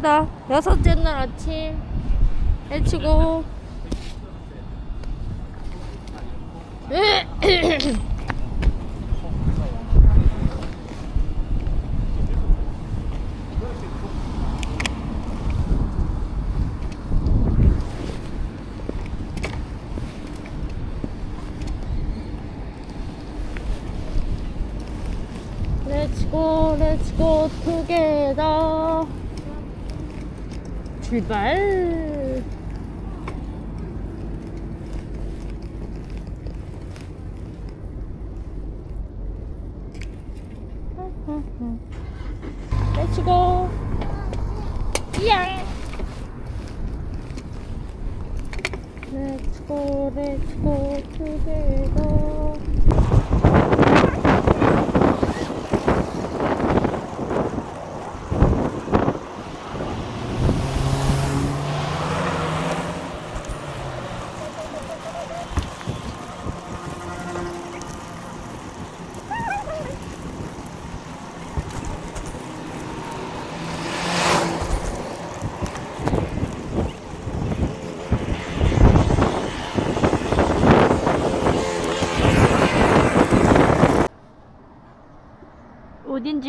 갑니다. 여섯째 날 아침. 해치고. Let's go together. 출발. Let's go. 야. Let's go, let's go together.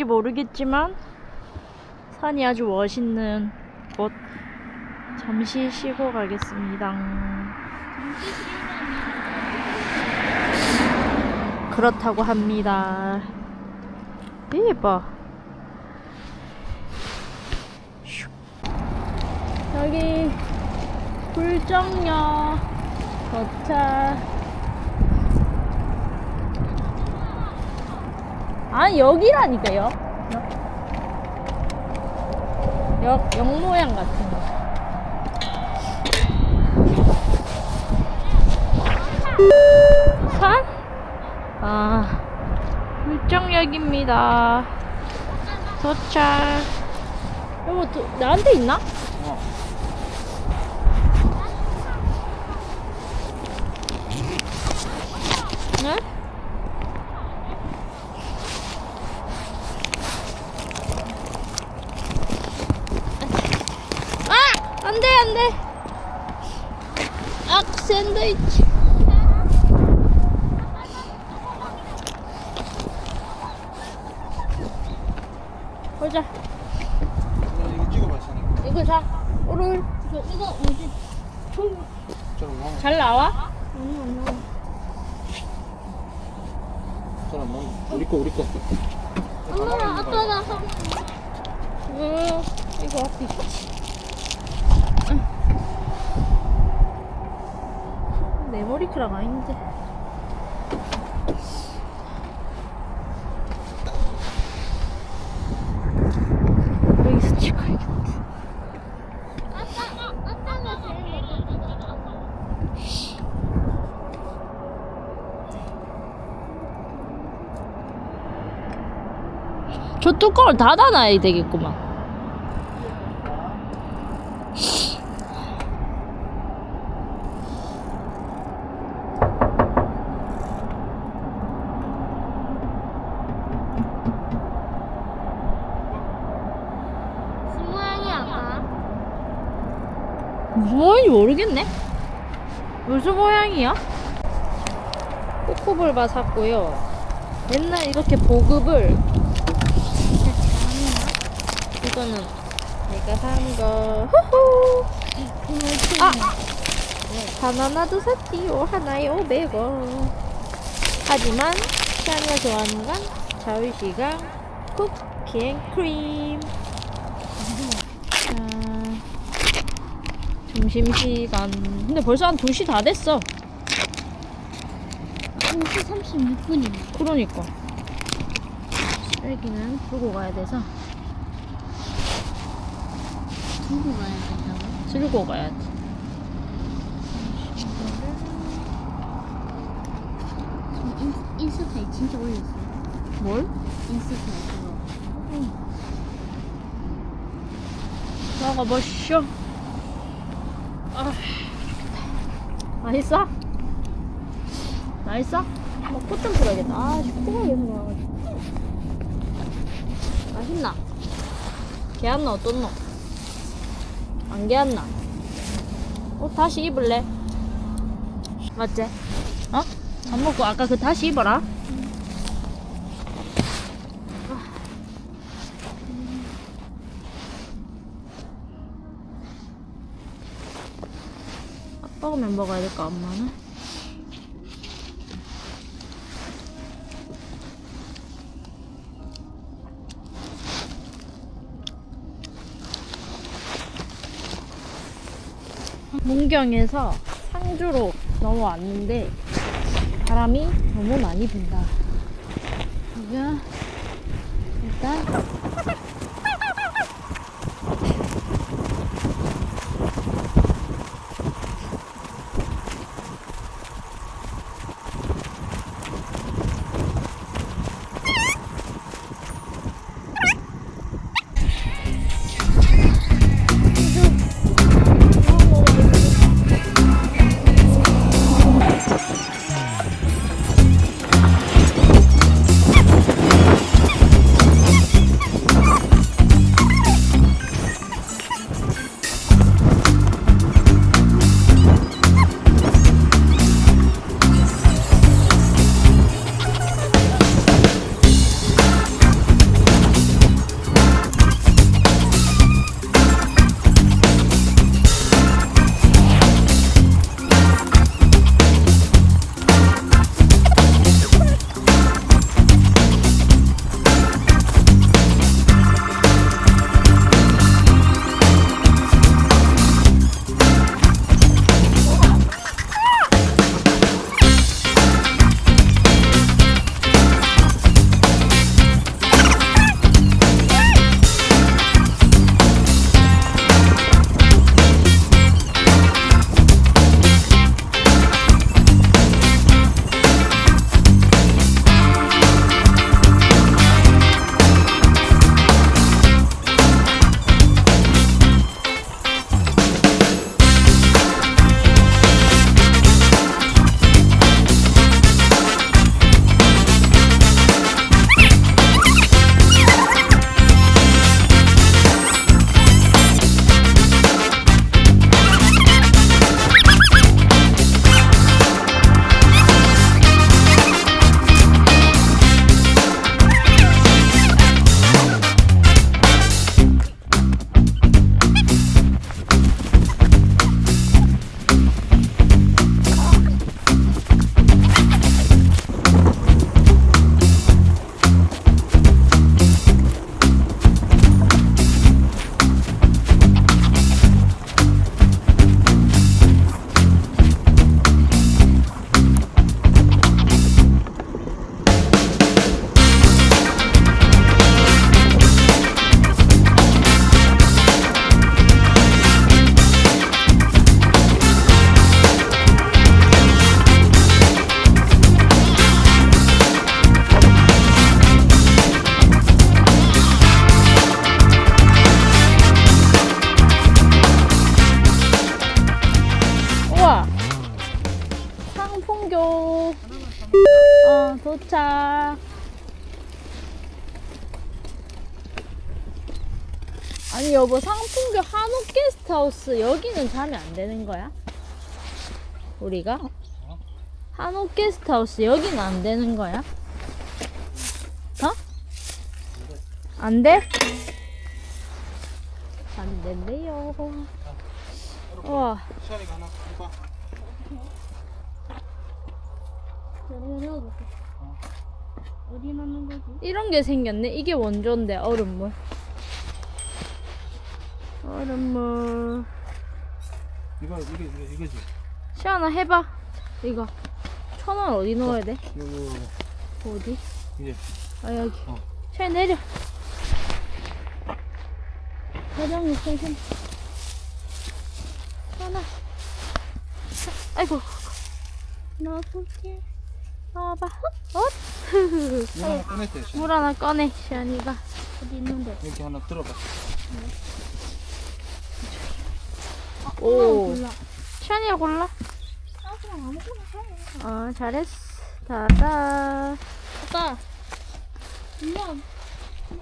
어딘지 모르겠지만 산이 아주 멋있는 곳 잠시 쉬고 가겠습니다. 그렇다고 합니다. 예뻐. 슉. 여기 불정역 도착. 아 여기라니까요. 역, 역 모양 같은 거. 산? 아, 물정역입니다. 도착. 여보, 도, 나한테 있나? 네? 아! 안 돼, 안 돼. 아, 샌드위치. 보자. 이거 찍어. 오늘 이거, 이거 뭐지? 거잘 나와? 저런 거 우리 거 우리 거 엄마, 아빠가 하고. 음, 이거 앞에 있지. 내 머리카락 아닌데. 저 뚜껑을 닫아놔야 되겠구만. 모양이 아까 모양인지 모르겠네. 무슨 모양이야? 코코볼바 샀고요. 맨날 이렇게 보급을 이거는 내가 산 거. 후후. 아! 바나나도 샀지요. 하나에 500원. 하지만 샤니가 좋아하는 건 자유시간 쿠키 앤 크림. 점심시간. 근데 벌써 한 2시 다 됐어. 2시 36분이네 그러니까. 쓰레기는 들고 가야 돼서 두고 가야 된다고? 들고 가야지. 지금 인, 인스타에 진짜 올렸어요 뭘? 인스타에 그거 먹어보쇼. 아, 맛있어? 맛있어? 뭐, 코좀 풀어야겠다. 아, 코가 계속 나와가지고. 맛있나? 걔한나 어떻노? 안 개었나? 옷 다시 입을래? 맞지? 어? 밥 먹고 아까 그 다시 입어라. 면 먹어야 될까 엄마는? 문경에서 상주로 넘어왔는데 바람이 너무 많이 분다. 여기가 일단 어 도착 아니 여보 상풍교 한옥 게스트하우스 여기는 자면 안 되는 거야? 우리가? 한옥 게스트하우스 여기는 안 되는 거야? 어? 안 돼? 안 된대요 우와 하나. 어디 넣는 거지? 이런 게 생겼네. 이게 원조인데 얼음물. 얼음물. 이거 이게 이게 이거지. 시원아 해봐. 이거 천 원 어디 넣어야 돼? 이거 이거, 어디? 이거. 이제 아 여기. 어. 시원 내려. 사장님 세금. 시원아. 아이고. 넣어볼게. 넣어봐. 어? 이거 하나. 시아. 물 하나 꺼내 시원이가. 어디 있는데? 이렇게 하나 들어봐. 오. 골라. 시원이가 골라. 아, 그냥 아무거나 해. 어 잘했어. 다다. 아빠. 그냥.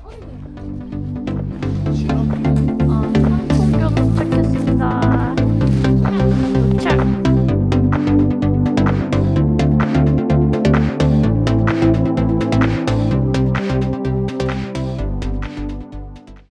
어디